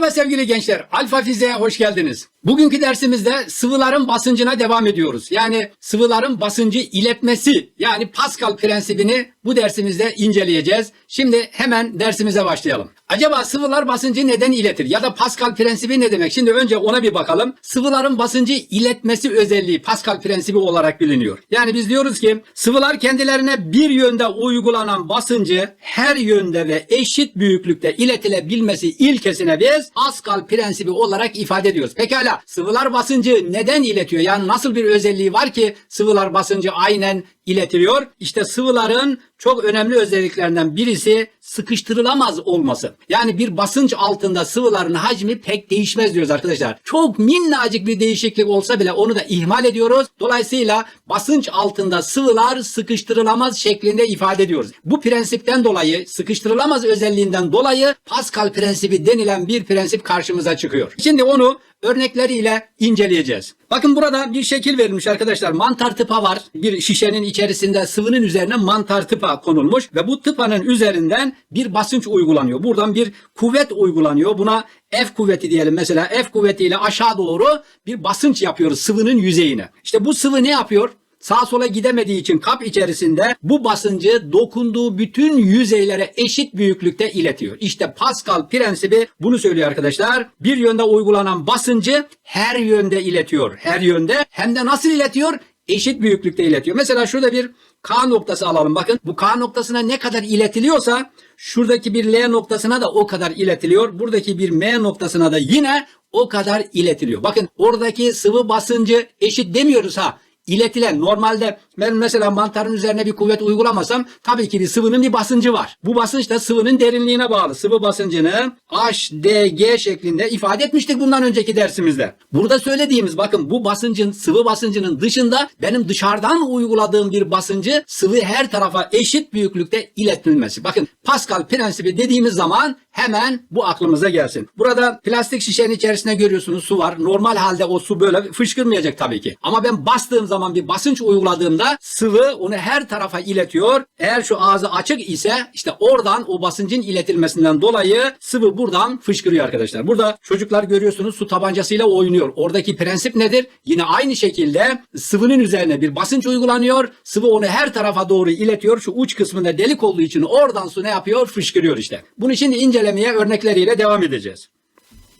Merhaba sevgili gençler. Alfa Fiziğe hoş geldiniz. Bugünkü dersimizde sıvıların basıncına devam ediyoruz. Yani sıvıların basıncı iletmesi yani Pascal prensibini bu dersimizde inceleyeceğiz. Şimdi hemen dersimize başlayalım. Acaba sıvılar basıncı neden iletir? Ya da Pascal prensibi ne demek? Şimdi önce ona bir bakalım. Sıvıların basıncı iletmesi özelliği Pascal prensibi olarak biliniyor. Yani biz diyoruz ki sıvılar kendilerine bir yönde uygulanan basıncı her yönde ve eşit büyüklükte iletilebilmesi ilkesine biz Pascal prensibi olarak ifade ediyoruz. Pekala sıvılar basıncı neden iletiyor? Yani nasıl bir özelliği var ki sıvılar basıncı aynen iletiliyor? İşte sıvıların çok önemli özelliklerinden birisi sıkıştırılamaz olması. Yani bir basınç altında sıvıların hacmi pek değişmez diyoruz arkadaşlar. Çok minnacık bir değişiklik olsa bile onu da ihmal ediyoruz. Dolayısıyla basınç altında sıvılar sıkıştırılamaz şeklinde ifade ediyoruz. Bu prensipten dolayı sıkıştırılamaz özelliğinden dolayı Pascal prensibi denilen bir prensip karşımıza çıkıyor. Şimdi onu örnekleriyle inceleyeceğiz. Bakın burada bir şekil verilmiş arkadaşlar. Mantar tıpa var. Bir şişenin içerisinde sıvının üzerine mantar tıpa konulmuş ve bu tıpanın üzerinden bir basınç uygulanıyor. Buradan bir kuvvet uygulanıyor. Buna F kuvveti diyelim mesela F kuvvetiyle aşağı doğru bir basınç yapıyoruz sıvının yüzeyine. İşte bu sıvı ne yapıyor? Sağa sola gidemediği için kap içerisinde bu basıncı dokunduğu bütün yüzeylere eşit büyüklükte iletiyor. İşte Pascal prensibi bunu söylüyor arkadaşlar. Bir yönde uygulanan basıncı her yönde iletiyor. Her yönde hem de nasıl iletiyor? Eşit büyüklükte iletiyor. Mesela şurada bir K noktası alalım. Bakın bu K noktasına ne kadar iletiliyorsa şuradaki bir L noktasına da o kadar iletiliyor. Buradaki bir M noktasına da yine o kadar iletiliyor. Bakın oradaki sıvı basıncı eşit demiyoruz ha iletilen normalde ben mesela mantarın üzerine bir kuvvet uygulamasam tabii ki bir sıvının bir basıncı var. Bu basınç da sıvının derinliğine bağlı. Sıvı basıncını HDG şeklinde ifade etmiştik bundan önceki dersimizde. Burada söylediğimiz bakın bu basıncın sıvı basıncının dışında benim dışarıdan uyguladığım bir basıncı sıvı her tarafa eşit büyüklükte iletilmesi. Bakın Pascal prensibi dediğimiz zaman hemen bu aklımıza gelsin. Burada plastik şişenin içerisinde görüyorsunuz su var. Normal halde o su böyle fışkırmayacak tabii ki. Ama ben bastığım zaman bir basınç uyguladığımda sıvı onu her tarafa iletiyor. Eğer şu ağzı açık ise işte oradan o basıncın iletilmesinden dolayı sıvı buradan fışkırıyor arkadaşlar. Burada çocuklar görüyorsunuz su tabancasıyla oynuyor. Oradaki prensip nedir? Yine aynı şekilde sıvının üzerine bir basınç uygulanıyor. Sıvı onu her tarafa doğru iletiyor. Şu uç kısmında delik olduğu için oradan su ne yapıyor? Fışkırıyor işte. Bunu şimdi incelemeye örnekleriyle devam edeceğiz.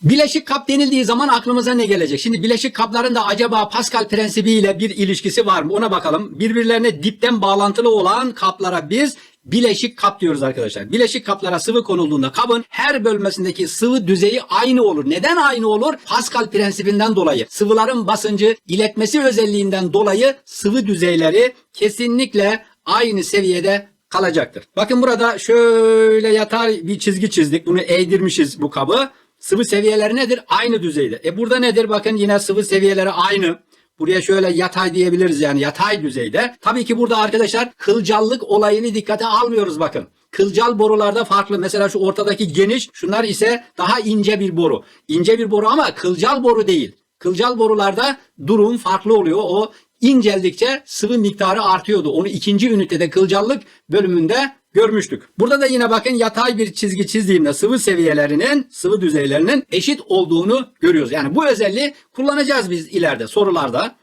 Bileşik kap denildiği zaman aklımıza ne gelecek? Şimdi bileşik kapların da acaba Pascal prensibiyle bir ilişkisi var mı? Ona bakalım. Birbirlerine dipten bağlantılı olan kaplara biz bileşik kap diyoruz arkadaşlar. Bileşik kaplara sıvı konulduğunda kabın her bölmesindeki sıvı düzeyi aynı olur. Neden aynı olur? Pascal prensibinden dolayı. Sıvıların basıncı iletmesi özelliğinden dolayı sıvı düzeyleri kesinlikle aynı seviyede kalacaktır. Bakın burada şöyle yatay bir çizgi çizdik. Bunu eğdirmişiz bu kabı. Sıvı seviyeleri nedir? Aynı düzeyde. E burada nedir? Bakın yine sıvı seviyeleri aynı. Buraya şöyle yatay diyebiliriz yani yatay düzeyde. Tabii ki burada arkadaşlar kılcallık olayını dikkate almıyoruz bakın. Kılcal borularda farklı. Mesela şu ortadaki geniş, şunlar ise daha ince bir boru. İnce bir boru ama kılcal boru değil. Kılcal borularda durum farklı oluyor. O inceldikçe sıvı miktarı artıyordu. Onu ikinci ünitede kılcallık bölümünde görmüştük. Burada da yine bakın yatay bir çizgi çizdiğimde sıvı seviyelerinin, sıvı düzeylerinin eşit olduğunu görüyoruz. Yani bu özelliği kullanacağız biz ileride sorularda.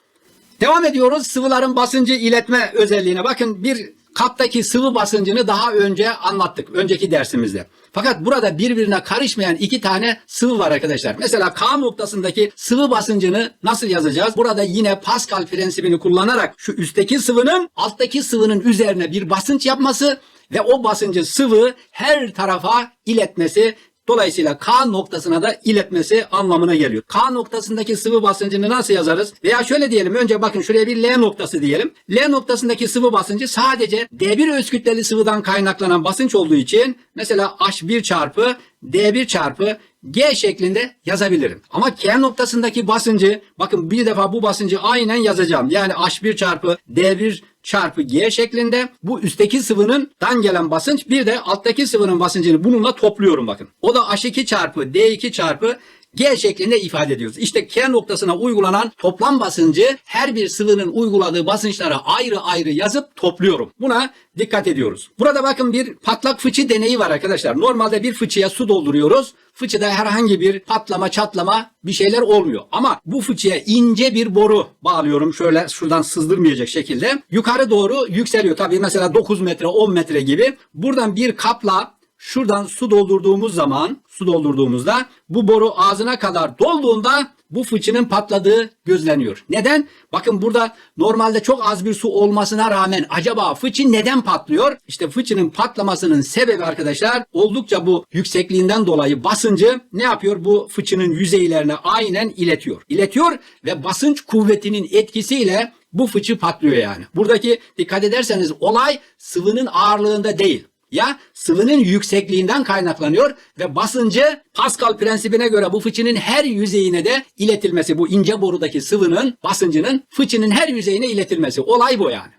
Devam ediyoruz sıvıların basıncı iletme özelliğine. Bakın bir kaptaki sıvı basıncını daha önce anlattık önceki dersimizde. Fakat burada birbirine karışmayan iki tane sıvı var arkadaşlar. Mesela K noktasındaki sıvı basıncını nasıl yazacağız? Burada yine Pascal prensibini kullanarak şu üstteki sıvının alttaki sıvının üzerine bir basınç yapması ve o basıncı sıvı her tarafa iletmesi Dolayısıyla K noktasına da iletmesi anlamına geliyor. K noktasındaki sıvı basıncını nasıl yazarız? Veya şöyle diyelim. Önce bakın şuraya bir L noktası diyelim. L noktasındaki sıvı basıncı sadece D1 öz kütleli sıvıdan kaynaklanan basınç olduğu için mesela H1 çarpı D1 çarpı G şeklinde yazabilirim. Ama K noktasındaki basıncı bakın bir defa bu basıncı aynen yazacağım. Yani H1 çarpı D1 çarpı G şeklinde bu üstteki sıvının dan gelen basınç bir de alttaki sıvının basıncını bununla topluyorum bakın. O da H2 çarpı D2 çarpı G şeklinde ifade ediyoruz. İşte K noktasına uygulanan toplam basıncı her bir sıvının uyguladığı basınçlara ayrı ayrı yazıp topluyorum. Buna dikkat ediyoruz. Burada bakın bir patlak fıçı deneyi var arkadaşlar. Normalde bir fıçıya su dolduruyoruz. Fıçıda herhangi bir patlama, çatlama bir şeyler olmuyor. Ama bu fıçıya ince bir boru bağlıyorum. Şöyle şuradan sızdırmayacak şekilde. Yukarı doğru yükseliyor. Tabii mesela 9 metre, 10 metre gibi. Buradan bir kapla şuradan su doldurduğumuz zaman, su doldurduğumuzda bu boru ağzına kadar dolduğunda bu fıçının patladığı gözleniyor. Neden? Bakın burada normalde çok az bir su olmasına rağmen acaba fıçı neden patlıyor? İşte fıçının patlamasının sebebi arkadaşlar oldukça bu yüksekliğinden dolayı basıncı ne yapıyor? Bu fıçının yüzeylerine aynen iletiyor. İletiyor ve basınç kuvvetinin etkisiyle bu fıçı patlıyor yani. Buradaki dikkat ederseniz olay sıvının ağırlığında değil ya sıvının yüksekliğinden kaynaklanıyor ve basıncı Pascal prensibine göre bu fıçının her yüzeyine de iletilmesi. Bu ince borudaki sıvının basıncının fıçının her yüzeyine iletilmesi. Olay bu yani.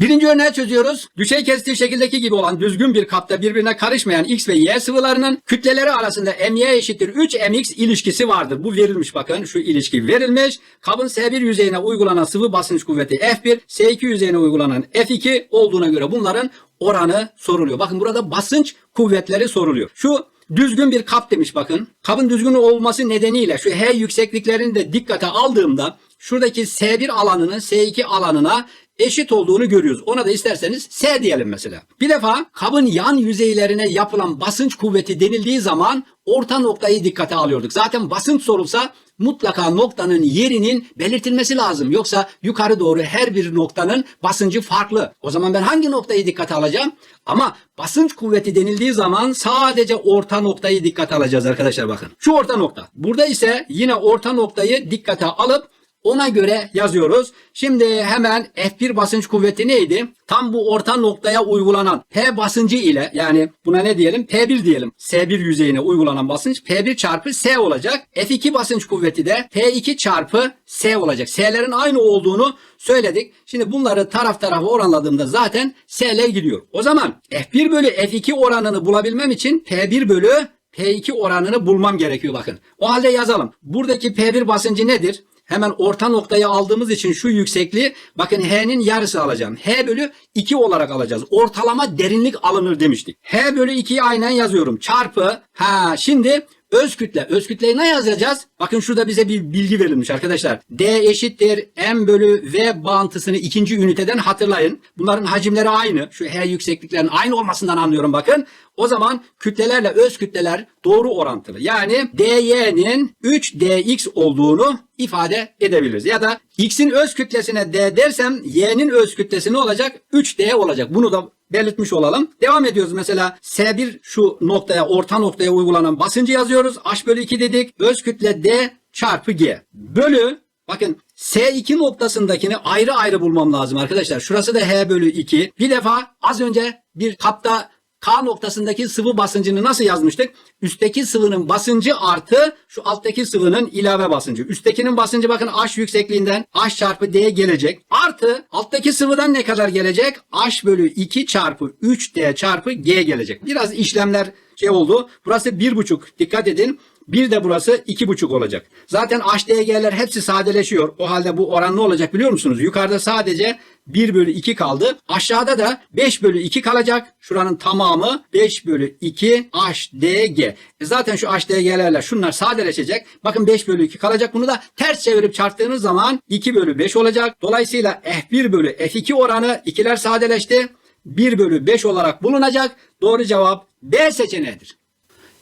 Birinci örneği çözüyoruz. Düşey kestiği şekildeki gibi olan düzgün bir kapta birbirine karışmayan X ve Y sıvılarının kütleleri arasında MY eşittir 3 MX ilişkisi vardır. Bu verilmiş bakın şu ilişki verilmiş. Kabın S1 yüzeyine uygulanan sıvı basınç kuvveti F1, S2 yüzeyine uygulanan F2 olduğuna göre bunların oranı soruluyor. Bakın burada basınç kuvvetleri soruluyor. Şu düzgün bir kap demiş bakın. Kabın düzgün olması nedeniyle şu H yüksekliklerini de dikkate aldığımda şuradaki S1 alanının S2 alanına eşit olduğunu görüyoruz. Ona da isterseniz S diyelim mesela. Bir defa kabın yan yüzeylerine yapılan basınç kuvveti denildiği zaman orta noktayı dikkate alıyorduk. Zaten basınç sorulsa mutlaka noktanın yerinin belirtilmesi lazım. Yoksa yukarı doğru her bir noktanın basıncı farklı. O zaman ben hangi noktayı dikkate alacağım? Ama basınç kuvveti denildiği zaman sadece orta noktayı dikkate alacağız arkadaşlar bakın. Şu orta nokta. Burada ise yine orta noktayı dikkate alıp ona göre yazıyoruz. Şimdi hemen F1 basınç kuvveti neydi? Tam bu orta noktaya uygulanan P basıncı ile yani buna ne diyelim? P1 diyelim. S1 yüzeyine uygulanan basınç P1 çarpı S olacak. F2 basınç kuvveti de P2 çarpı S olacak. S'lerin aynı olduğunu söyledik. Şimdi bunları taraf tarafa oranladığımda zaten S'ler gidiyor. O zaman F1 bölü F2 oranını bulabilmem için P1 bölü P2 oranını bulmam gerekiyor bakın. O halde yazalım. Buradaki P1 basıncı nedir? Hemen orta noktayı aldığımız için şu yüksekliği bakın H'nin yarısı alacağım. H bölü 2 olarak alacağız. Ortalama derinlik alınır demiştik. H bölü 2'yi aynen yazıyorum. Çarpı ha şimdi öz kütle. Öz kütleyi ne yazacağız? Bakın şurada bize bir bilgi verilmiş arkadaşlar. D eşittir M bölü V bağıntısını ikinci üniteden hatırlayın. Bunların hacimleri aynı. Şu H yüksekliklerin aynı olmasından anlıyorum bakın. O zaman kütlelerle öz kütleler doğru orantılı. Yani DY'nin 3DX olduğunu ifade edebiliriz. Ya da X'in öz kütlesine D dersem Y'nin öz kütlesi ne olacak? 3D olacak. Bunu da belirtmiş olalım. Devam ediyoruz mesela S1 şu noktaya orta noktaya uygulanan basıncı yazıyoruz. H bölü 2 dedik. Öz kütle D çarpı G. Bölü bakın S2 noktasındakini ayrı ayrı bulmam lazım arkadaşlar. Şurası da H bölü 2. Bir defa az önce bir kapta K noktasındaki sıvı basıncını nasıl yazmıştık? Üstteki sıvının basıncı artı şu alttaki sıvının ilave basıncı. Üsttekinin basıncı bakın H yüksekliğinden H çarpı D gelecek. Artı alttaki sıvıdan ne kadar gelecek? H bölü 2 çarpı 3D çarpı G gelecek. Biraz işlemler şey oldu. Burası 1,5 dikkat edin. Bir de burası iki buçuk olacak. Zaten HDG'ler hepsi sadeleşiyor. O halde bu oran ne olacak biliyor musunuz? Yukarıda sadece 1 bölü 2 kaldı. Aşağıda da 5 bölü 2 kalacak. Şuranın tamamı 5 bölü 2 HDG. E zaten şu HDG'lerle şunlar sadeleşecek. Bakın 5 bölü 2 kalacak. Bunu da ters çevirip çarptığınız zaman 2 bölü 5 olacak. Dolayısıyla F1 bölü F2 oranı ikiler sadeleşti. 1 bölü 5 olarak bulunacak. Doğru cevap B seçeneğidir.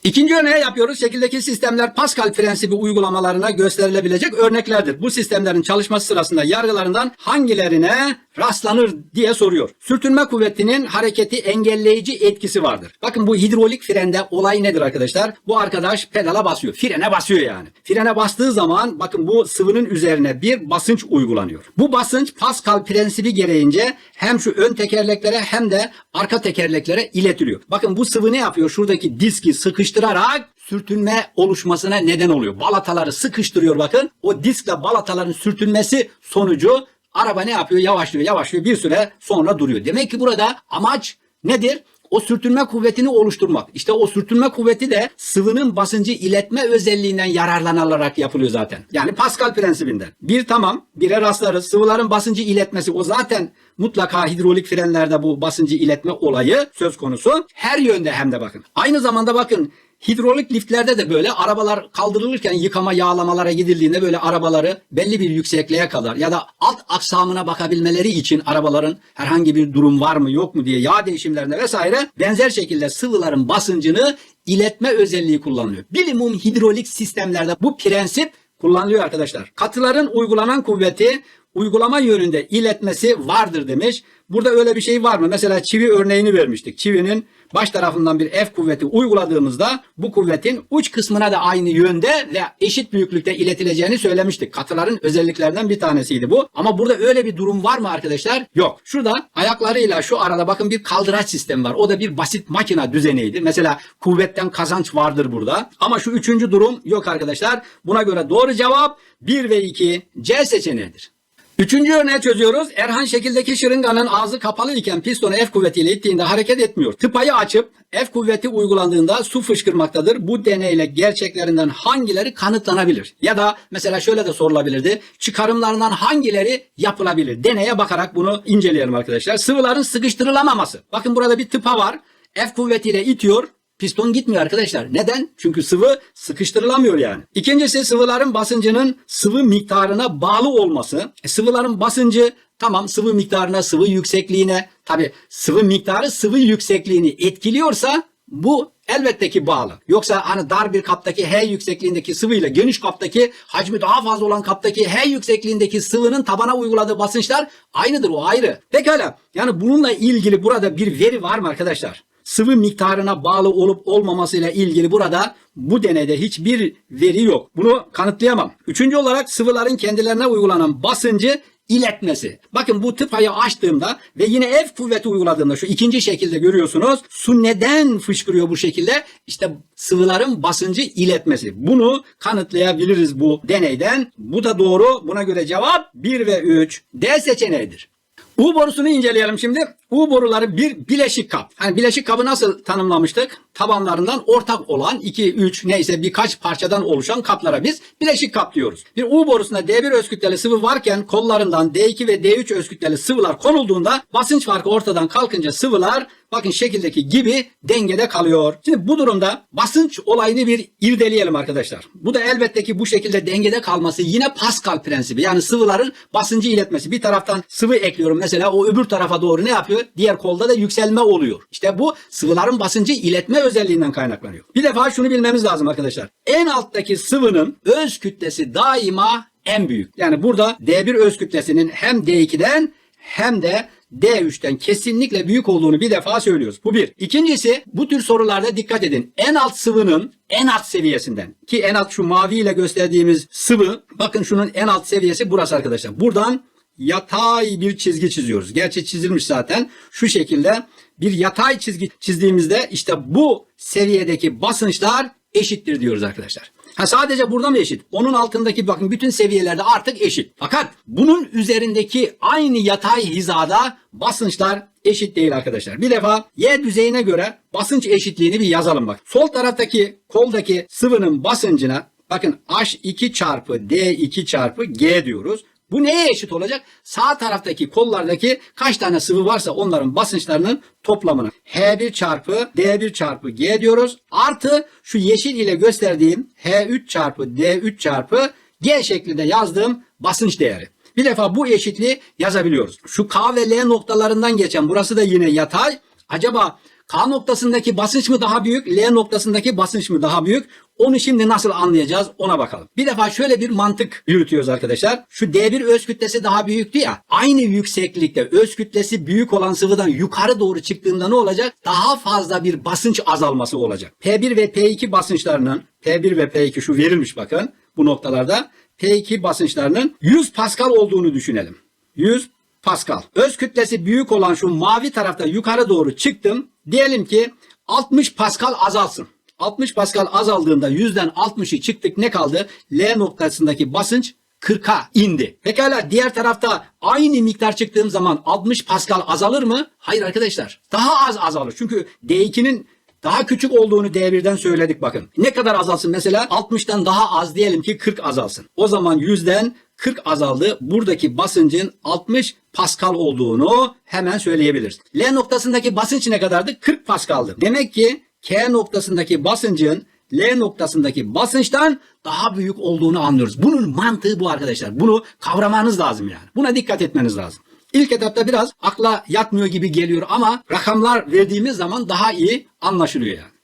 İkinci örneği yapıyoruz. Şekildeki sistemler Pascal prensibi uygulamalarına gösterilebilecek örneklerdir. Bu sistemlerin çalışması sırasında yargılarından hangilerine rastlanır diye soruyor. Sürtünme kuvvetinin hareketi engelleyici etkisi vardır. Bakın bu hidrolik frende olay nedir arkadaşlar? Bu arkadaş pedala basıyor. Frene basıyor yani. Frene bastığı zaman bakın bu sıvının üzerine bir basınç uygulanıyor. Bu basınç Pascal prensibi gereğince hem şu ön tekerleklere hem de arka tekerleklere iletiliyor. Bakın bu sıvı ne yapıyor? Şuradaki diski sıkıştırarak sürtünme oluşmasına neden oluyor. Balataları sıkıştırıyor bakın. O diskle balataların sürtünmesi sonucu araba ne yapıyor? Yavaşlıyor, yavaşlıyor. Bir süre sonra duruyor. Demek ki burada amaç nedir? o sürtünme kuvvetini oluşturmak. İşte o sürtünme kuvveti de sıvının basıncı iletme özelliğinden yararlanılarak yapılıyor zaten. Yani Pascal prensibinden. Bir tamam, bire rastlarız. Sıvıların basıncı iletmesi o zaten mutlaka hidrolik frenlerde bu basıncı iletme olayı söz konusu. Her yönde hem de bakın. Aynı zamanda bakın Hidrolik liftlerde de böyle arabalar kaldırılırken yıkama yağlamalara gidildiğinde böyle arabaları belli bir yüksekliğe kadar ya da alt aksamına bakabilmeleri için arabaların herhangi bir durum var mı yok mu diye yağ değişimlerinde vesaire benzer şekilde sıvıların basıncını iletme özelliği kullanılıyor. Bilimum hidrolik sistemlerde bu prensip kullanılıyor arkadaşlar. Katıların uygulanan kuvveti uygulama yönünde iletmesi vardır demiş. Burada öyle bir şey var mı? Mesela çivi örneğini vermiştik. Çivinin baş tarafından bir F kuvveti uyguladığımızda bu kuvvetin uç kısmına da aynı yönde ve eşit büyüklükte iletileceğini söylemiştik. Katıların özelliklerinden bir tanesiydi bu. Ama burada öyle bir durum var mı arkadaşlar? Yok. Şurada ayaklarıyla şu arada bakın bir kaldıraç sistemi var. O da bir basit makina düzeniydi. Mesela kuvvetten kazanç vardır burada. Ama şu üçüncü durum yok arkadaşlar. Buna göre doğru cevap 1 ve 2 C seçeneğidir. Üçüncü örneği çözüyoruz. Erhan şekildeki şırınganın ağzı kapalı iken pistonu F kuvvetiyle ittiğinde hareket etmiyor. Tıpayı açıp F kuvveti uygulandığında su fışkırmaktadır. Bu deneyle gerçeklerinden hangileri kanıtlanabilir? Ya da mesela şöyle de sorulabilirdi. Çıkarımlarından hangileri yapılabilir? Deneye bakarak bunu inceleyelim arkadaşlar. Sıvıların sıkıştırılamaması. Bakın burada bir tıpa var. F kuvvetiyle itiyor. Piston gitmiyor arkadaşlar. Neden? Çünkü sıvı sıkıştırılamıyor yani. İkincisi sıvıların basıncının sıvı miktarına bağlı olması. E, sıvıların basıncı tamam sıvı miktarına, sıvı yüksekliğine tabi sıvı miktarı sıvı yüksekliğini etkiliyorsa bu elbette ki bağlı. Yoksa hani dar bir kaptaki H yüksekliğindeki sıvıyla geniş kaptaki hacmi daha fazla olan kaptaki H yüksekliğindeki sıvının tabana uyguladığı basınçlar aynıdır o ayrı. Pekala yani bununla ilgili burada bir veri var mı arkadaşlar? Sıvı miktarına bağlı olup olmamasıyla ilgili burada bu deneyde hiçbir veri yok. Bunu kanıtlayamam. Üçüncü olarak sıvıların kendilerine uygulanan basıncı iletmesi. Bakın bu tıpayı açtığımda ve yine F kuvveti uyguladığımda şu ikinci şekilde görüyorsunuz. Su neden fışkırıyor bu şekilde? İşte sıvıların basıncı iletmesi. Bunu kanıtlayabiliriz bu deneyden. Bu da doğru. Buna göre cevap 1 ve 3 D seçeneğidir. U borusunu inceleyelim şimdi. U boruları bir bileşik kap. Hani bileşik kabı nasıl tanımlamıştık? Tabanlarından ortak olan 2, 3 neyse birkaç parçadan oluşan kaplara biz bileşik kap diyoruz. Bir U borusunda D1 öz sıvı varken kollarından D2 ve D3 öz sıvılar konulduğunda basınç farkı ortadan kalkınca sıvılar bakın şekildeki gibi dengede kalıyor. Şimdi bu durumda basınç olayını bir irdeleyelim arkadaşlar. Bu da elbette ki bu şekilde dengede kalması yine Pascal prensibi. Yani sıvıların basıncı iletmesi. Bir taraftan sıvı ekliyorum mesela o öbür tarafa doğru ne yapıyor? Diğer kolda da yükselme oluyor. İşte bu sıvıların basıncı iletme özelliğinden kaynaklanıyor. Bir defa şunu bilmemiz lazım arkadaşlar. En alttaki sıvının öz kütlesi daima en büyük. Yani burada D1 öz kütlesinin hem D2'den hem de D3'ten kesinlikle büyük olduğunu bir defa söylüyoruz. Bu bir. İkincisi bu tür sorularda dikkat edin. En alt sıvının en alt seviyesinden ki en alt şu mavi ile gösterdiğimiz sıvı bakın şunun en alt seviyesi burası arkadaşlar. Buradan yatay bir çizgi çiziyoruz. Gerçi çizilmiş zaten. Şu şekilde bir yatay çizgi çizdiğimizde işte bu seviyedeki basınçlar eşittir diyoruz arkadaşlar. Ha sadece burada mı eşit? Onun altındaki bakın bütün seviyelerde artık eşit. Fakat bunun üzerindeki aynı yatay hizada basınçlar eşit değil arkadaşlar. Bir defa Y düzeyine göre basınç eşitliğini bir yazalım bak. Sol taraftaki koldaki sıvının basıncına bakın H2 çarpı D2 çarpı G diyoruz. Bu neye eşit olacak? Sağ taraftaki kollardaki kaç tane sıvı varsa onların basınçlarının toplamına. H1 çarpı D1 çarpı G diyoruz. Artı şu yeşil ile gösterdiğim H3 çarpı D3 çarpı G şeklinde yazdığım basınç değeri. Bir defa bu eşitliği yazabiliyoruz. Şu K ve L noktalarından geçen burası da yine yatay. Acaba K noktasındaki basınç mı daha büyük, L noktasındaki basınç mı daha büyük? Onu şimdi nasıl anlayacağız ona bakalım. Bir defa şöyle bir mantık yürütüyoruz arkadaşlar. Şu D1 öz kütlesi daha büyüktü ya. Aynı yükseklikte öz kütlesi büyük olan sıvıdan yukarı doğru çıktığında ne olacak? Daha fazla bir basınç azalması olacak. P1 ve P2 basınçlarının P1 ve P2 şu verilmiş bakın bu noktalarda. P2 basınçlarının 100 Pascal olduğunu düşünelim. 100 Pascal. Öz kütlesi büyük olan şu mavi tarafta yukarı doğru çıktım. Diyelim ki 60 Pascal azalsın. 60 Pascal azaldığında yüzden 60'ı çıktık ne kaldı? L noktasındaki basınç 40'a indi. Pekala diğer tarafta aynı miktar çıktığım zaman 60 Pascal azalır mı? Hayır arkadaşlar. Daha az azalır. Çünkü D2'nin daha küçük olduğunu D1'den söyledik bakın. Ne kadar azalsın? Mesela 60'tan daha az diyelim ki 40 azalsın. O zaman 100'den 40 azaldı. Buradaki basıncın 60 Pascal olduğunu hemen söyleyebiliriz. L noktasındaki basınç ne kadardı? 40 Pascal'dı. Demek ki K noktasındaki basıncın L noktasındaki basınçtan daha büyük olduğunu anlıyoruz. Bunun mantığı bu arkadaşlar. Bunu kavramanız lazım yani. Buna dikkat etmeniz lazım. İlk etapta biraz akla yatmıyor gibi geliyor ama rakamlar verdiğimiz zaman daha iyi anlaşılıyor yani.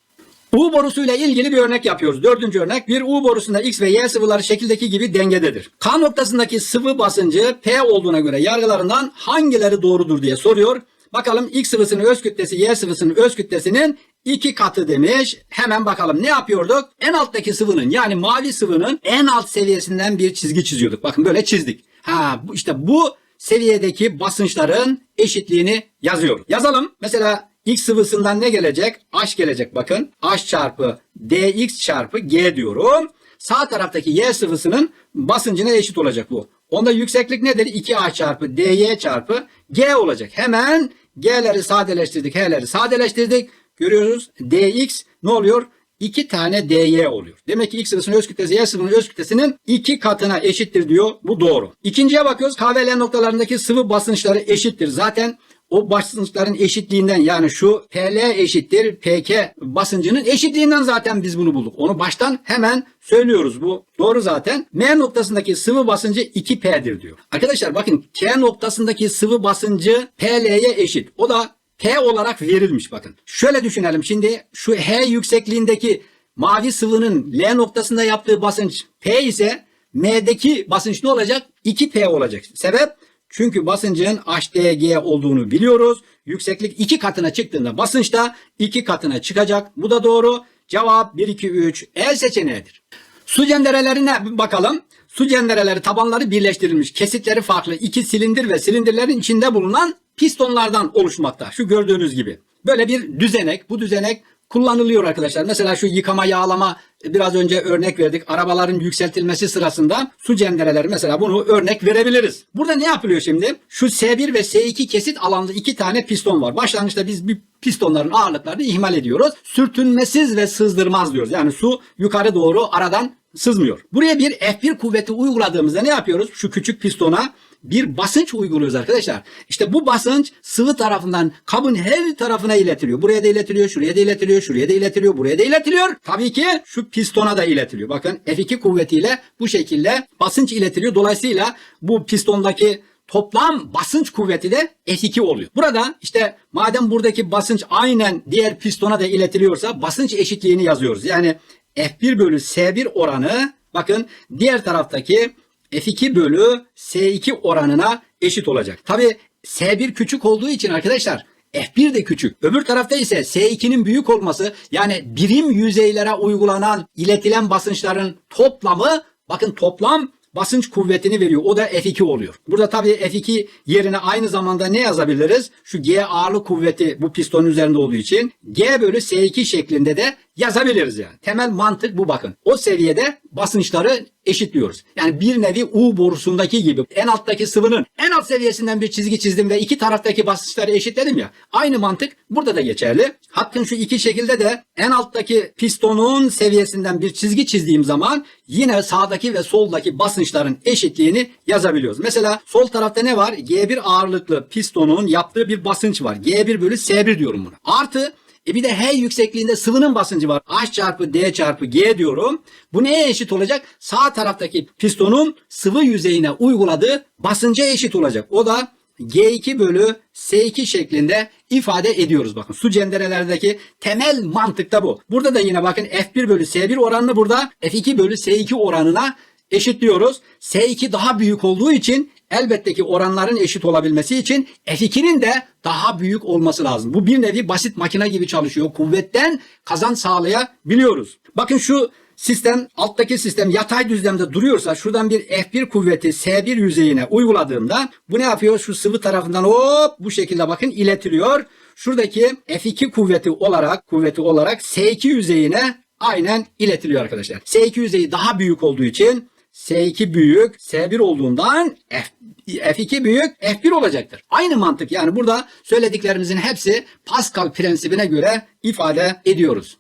U borusuyla ilgili bir örnek yapıyoruz. Dördüncü örnek bir U borusunda X ve Y sıvıları şekildeki gibi dengededir. K noktasındaki sıvı basıncı P olduğuna göre yargılarından hangileri doğrudur diye soruyor. Bakalım X sıvısının öz kütlesi Y sıvısının öz kütlesinin iki katı demiş. Hemen bakalım ne yapıyorduk? En alttaki sıvının yani mavi sıvının en alt seviyesinden bir çizgi çiziyorduk. Bakın böyle çizdik. Ha işte bu seviyedeki basınçların eşitliğini yazıyor. Yazalım. Mesela X sıvısından ne gelecek? H gelecek bakın. H çarpı dx çarpı g diyorum. Sağ taraftaki Y sıvısının basıncına eşit olacak bu. Onda yükseklik nedir? 2A çarpı dy çarpı g olacak. Hemen g'leri sadeleştirdik, h'leri sadeleştirdik. Görüyoruz dx ne oluyor? 2 tane dy oluyor. Demek ki x sıvısının öz kütlesi y sıvısının öz kütlesinin 2 katına eşittir diyor. Bu doğru. İkinciye bakıyoruz. K ve L noktalarındaki sıvı basınçları eşittir. Zaten o basınçların eşitliğinden yani şu PL eşittir PK basıncının eşitliğinden zaten biz bunu bulduk. Onu baştan hemen söylüyoruz. Bu doğru zaten. M noktasındaki sıvı basıncı 2P'dir diyor. Arkadaşlar bakın K noktasındaki sıvı basıncı PL'ye eşit. O da P olarak verilmiş bakın. Şöyle düşünelim şimdi şu H yüksekliğindeki mavi sıvının L noktasında yaptığı basınç P ise M'deki basınç ne olacak? 2P olacak. Sebep? Çünkü basıncın HDG olduğunu biliyoruz. Yükseklik 2 katına çıktığında basınç da 2 katına çıkacak. Bu da doğru. Cevap 1, 2, 3 E seçeneğidir. Su cenderelerine bakalım. Su cendereleri tabanları birleştirilmiş. Kesitleri farklı. iki silindir ve silindirlerin içinde bulunan pistonlardan oluşmakta. Şu gördüğünüz gibi. Böyle bir düzenek. Bu düzenek kullanılıyor arkadaşlar. Mesela şu yıkama yağlama biraz önce örnek verdik. Arabaların yükseltilmesi sırasında su cendereleri mesela bunu örnek verebiliriz. Burada ne yapılıyor şimdi? Şu S1 ve S2 kesit alanda iki tane piston var. Başlangıçta biz bir pistonların ağırlıklarını ihmal ediyoruz. Sürtünmesiz ve sızdırmaz diyoruz. Yani su yukarı doğru aradan sızmıyor. Buraya bir F1 kuvveti uyguladığımızda ne yapıyoruz? Şu küçük pistona bir basınç uyguluyoruz arkadaşlar. İşte bu basınç sıvı tarafından kabın her tarafına iletiliyor. Buraya da iletiliyor, şuraya da iletiliyor, şuraya da iletiliyor, buraya da iletiliyor. Tabii ki şu pistona da iletiliyor. Bakın F2 kuvvetiyle bu şekilde basınç iletiliyor. Dolayısıyla bu pistondaki toplam basınç kuvveti de F2 oluyor. Burada işte madem buradaki basınç aynen diğer pistona da iletiliyorsa basınç eşitliğini yazıyoruz. Yani F1 bölü S1 oranı bakın diğer taraftaki F2 bölü S2 oranına eşit olacak. Tabi S1 küçük olduğu için arkadaşlar F1 de küçük. Öbür tarafta ise S2'nin büyük olması yani birim yüzeylere uygulanan iletilen basınçların toplamı bakın toplam basınç kuvvetini veriyor. O da F2 oluyor. Burada tabii F2 yerine aynı zamanda ne yazabiliriz? Şu G ağırlık kuvveti bu pistonun üzerinde olduğu için G bölü S2 şeklinde de yazabiliriz yani. Temel mantık bu bakın. O seviyede basınçları eşitliyoruz. Yani bir nevi U borusundaki gibi en alttaki sıvının en alt seviyesinden bir çizgi çizdim ve iki taraftaki basınçları eşitledim ya. Aynı mantık burada da geçerli. Hakkın şu iki şekilde de en alttaki pistonun seviyesinden bir çizgi çizdiğim zaman yine sağdaki ve soldaki basınçların eşitliğini yazabiliyoruz. Mesela sol tarafta ne var? G1 ağırlıklı pistonun yaptığı bir basınç var. G1 bölü S1 diyorum buna. Artı e bir de H yüksekliğinde sıvının basıncı var. H çarpı D çarpı G diyorum. Bu neye eşit olacak? Sağ taraftaki pistonun sıvı yüzeyine uyguladığı basınca eşit olacak. O da G2 bölü S2 şeklinde ifade ediyoruz. Bakın su cenderelerdeki temel mantık da bu. Burada da yine bakın F1 bölü S1 oranını burada F2 bölü S2 oranına eşitliyoruz. S2 daha büyük olduğu için elbette ki oranların eşit olabilmesi için F2'nin de daha büyük olması lazım. Bu bir nevi basit makine gibi çalışıyor. Kuvvetten kazanç sağlayabiliyoruz. Bakın şu sistem alttaki sistem yatay düzlemde duruyorsa şuradan bir F1 kuvveti S1 yüzeyine uyguladığımda bu ne yapıyor? Şu sıvı tarafından hop bu şekilde bakın iletiliyor. Şuradaki F2 kuvveti olarak kuvveti olarak S2 yüzeyine aynen iletiliyor arkadaşlar. S2 yüzeyi daha büyük olduğu için S2 büyük S1 olduğundan F, F2 büyük F1 olacaktır. Aynı mantık yani burada söylediklerimizin hepsi Pascal prensibine göre ifade ediyoruz.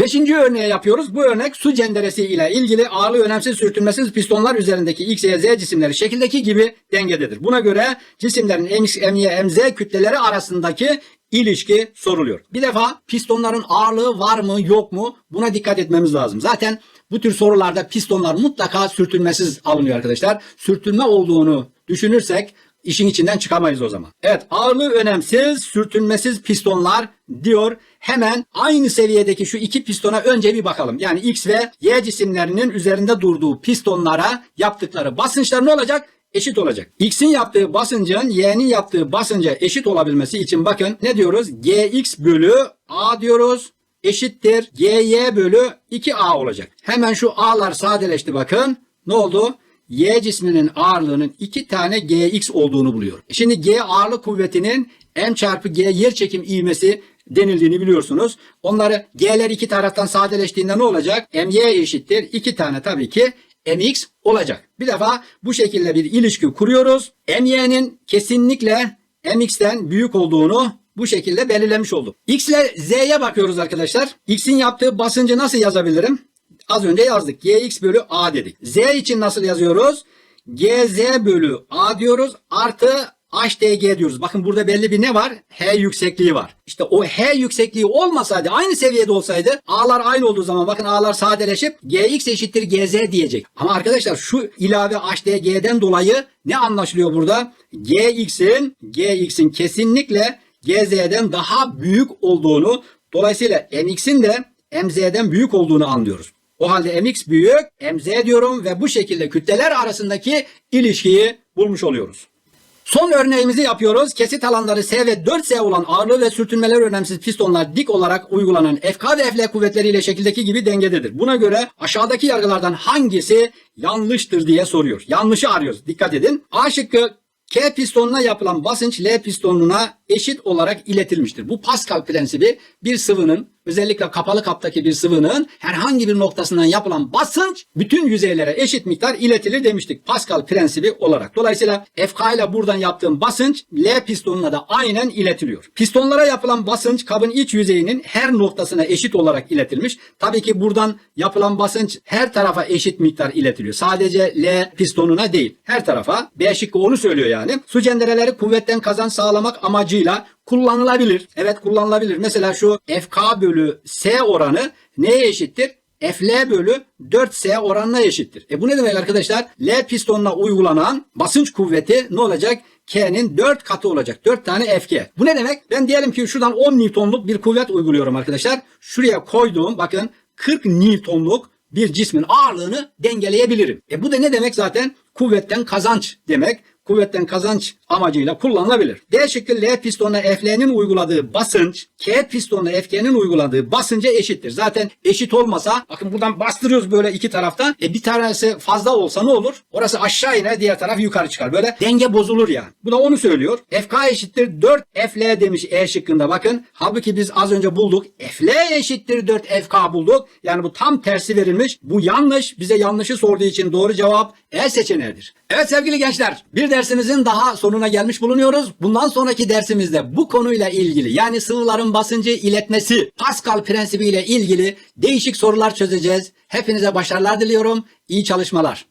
Beşinci örneği yapıyoruz. Bu örnek su cenderesi ile ilgili ağırlığı önemsiz sürtünmesiz pistonlar üzerindeki X, Y, Z cisimleri şekildeki gibi dengededir. Buna göre cisimlerin MX, MY, MZ kütleleri arasındaki ilişki soruluyor. Bir defa pistonların ağırlığı var mı yok mu buna dikkat etmemiz lazım. Zaten bu tür sorularda pistonlar mutlaka sürtünmesiz alınıyor arkadaşlar. Sürtünme olduğunu düşünürsek işin içinden çıkamayız o zaman. Evet ağırlığı önemsiz sürtünmesiz pistonlar diyor. Hemen aynı seviyedeki şu iki pistona önce bir bakalım. Yani X ve Y cisimlerinin üzerinde durduğu pistonlara yaptıkları basınçlar ne olacak? Eşit olacak. X'in yaptığı basıncın Y'nin yaptığı basınca eşit olabilmesi için bakın ne diyoruz? Gx bölü A diyoruz eşittir GY bölü 2A olacak. Hemen şu A'lar sadeleşti bakın. Ne oldu? Y cisminin ağırlığının 2 tane Gx olduğunu buluyor. Şimdi G ağırlık kuvvetinin M çarpı G yer çekim ivmesi denildiğini biliyorsunuz. Onları G'ler iki taraftan sadeleştiğinde ne olacak? MY eşittir. 2 tane tabii ki MX olacak. Bir defa bu şekilde bir ilişki kuruyoruz. MY'nin kesinlikle MX'ten büyük olduğunu bu şekilde belirlemiş olduk. X ile Z'ye bakıyoruz arkadaşlar. X'in yaptığı basıncı nasıl yazabilirim? Az önce yazdık. Gx bölü A dedik. Z için nasıl yazıyoruz? Gz bölü A diyoruz. Artı HDG diyoruz. Bakın burada belli bir ne var? H yüksekliği var. İşte o H yüksekliği olmasaydı, aynı seviyede olsaydı A'lar aynı olduğu zaman bakın A'lar sadeleşip Gx eşittir Gz diyecek. Ama arkadaşlar şu ilave HDG'den dolayı ne anlaşılıyor burada? Gx'in Gx'in kesinlikle Gz'den daha büyük olduğunu dolayısıyla Mx'in de Mz'den büyük olduğunu anlıyoruz. O halde mx büyük, mz diyorum ve bu şekilde kütleler arasındaki ilişkiyi bulmuş oluyoruz. Son örneğimizi yapıyoruz. Kesit alanları S ve 4S olan ağırlığı ve sürtünmeler önemsiz pistonlar dik olarak uygulanan FK ve FL kuvvetleriyle şekildeki gibi dengededir. Buna göre aşağıdaki yargılardan hangisi yanlıştır diye soruyor. Yanlışı arıyoruz. Dikkat edin. A şıkkı K pistonuna yapılan basınç L pistonuna eşit olarak iletilmiştir. Bu Pascal prensibi bir sıvının özellikle kapalı kaptaki bir sıvının herhangi bir noktasından yapılan basınç bütün yüzeylere eşit miktar iletilir demiştik. Pascal prensibi olarak. Dolayısıyla FK ile buradan yaptığım basınç L pistonuna da aynen iletiliyor. Pistonlara yapılan basınç kabın iç yüzeyinin her noktasına eşit olarak iletilmiş. Tabii ki buradan yapılan basınç her tarafa eşit miktar iletiliyor. Sadece L pistonuna değil. Her tarafa. B şıkkı onu söylüyor yani. Su cendereleri kuvvetten kazanç sağlamak amacıyla kullanılabilir. Evet kullanılabilir. Mesela şu FK bölü S oranı neye eşittir? FL bölü 4S oranına eşittir. E bu ne demek arkadaşlar? L pistonuna uygulanan basınç kuvveti ne olacak? K'nin 4 katı olacak. 4 tane FK. Bu ne demek? Ben diyelim ki şuradan 10 Newton'luk bir kuvvet uyguluyorum arkadaşlar. Şuraya koyduğum bakın 40 Newton'luk bir cismin ağırlığını dengeleyebilirim. E bu da ne demek zaten? Kuvvetten kazanç demek kuvvetten kazanç amacıyla kullanılabilir. D şıkkı L pistonuna FL'nin uyguladığı basınç K pistonuna FK'nin uyguladığı basınca eşittir. Zaten eşit olmasa bakın buradan bastırıyoruz böyle iki taraftan. E bir tanesi fazla olsa ne olur? Orası aşağı iner diğer taraf yukarı çıkar. Böyle denge bozulur yani. Bu da onu söylüyor. FK eşittir 4 FL demiş E şıkkında bakın. Halbuki biz az önce bulduk. FL eşittir 4 FK bulduk. Yani bu tam tersi verilmiş. Bu yanlış. Bize yanlışı sorduğu için doğru cevap E seçeneğidir. Evet sevgili gençler bir dersimizin daha sonuna gelmiş bulunuyoruz. Bundan sonraki dersimizde bu konuyla ilgili yani sıvıların basıncı iletmesi Pascal prensibiyle ilgili değişik sorular çözeceğiz. Hepinize başarılar diliyorum. İyi çalışmalar.